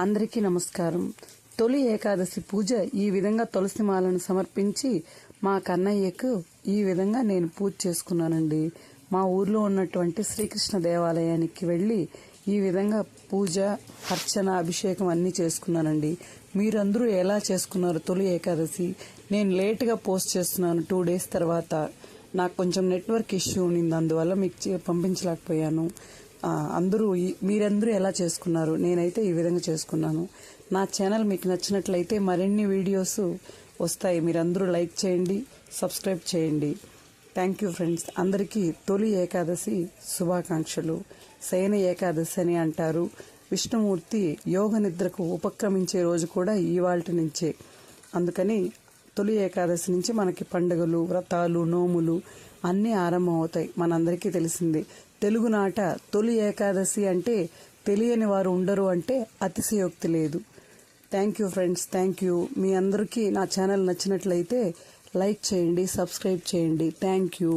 అందరికీ నమస్కారం. తొలి ఏకాదశి పూజ ఈ విధంగా తులసి మాలను సమర్పించి మా కన్నయ్యకు ఈ విధంగా నేను పూజ చేసుకున్నానండి. మా ఊర్లో ఉన్నటువంటి శ్రీకృష్ణ దేవాలయానికి వెళ్ళి ఈ విధంగా పూజ అర్చన అభిషేకం అన్నీ చేసుకున్నానండి. మీరందరూ ఎలా చేసుకున్నారు తొలి ఏకాదశి? నేను లేట్గా పోస్ట్ చేస్తున్నాను టూ డేస్ తర్వాత. నాకు కొంచెం నెట్వర్క్ ఇష్యూ ఉన్నింది అందువల్ల మీకు చే- పంపించలేకపోయాను. అందరూ ఈ- మీరందరూ ఎలా చేసుకున్నారు? నేనైతే ఈ విధంగా చేసుకున్నాను. నా ఛానల్ మీకు నచ్చినట్లయితే మరిన్ని వీడియోస్ వస్తాయి. మీరందరూ లైక్ చేయండి సబ్స్క్రైబ్ చేయండి. థ్యాంక్ యూ ఫ్రెండ్స్ అందరికీ తొలి ఏకాదశి శుభాకాంక్షలు. శయన ఏకాదశి అని అంటారు. విష్ణుమూర్తి యోగ నిద్రకు ఉపక్రమించే రోజు కూడా ఇవాళ నుంచే. అందుకని తొలి ఏకాదశి నుంచి మనకి పండుగలు వ్రతాలు నోములు అన్నీ ఆరంభం అవుతాయి మనందరికీ తెలిసిందే. తెలుగునాట తొలి ఏకాదశి అంటే తెలియని వారు ఉండరు అంటే అతిశయోక్తి లేదు. Thank you friends thank you మీ అందరికీ నా ఛానల్ నచ్చినట్లయితే లైక్ చేయండి సబ్స్క్రైబ్ చేయండి. Thank you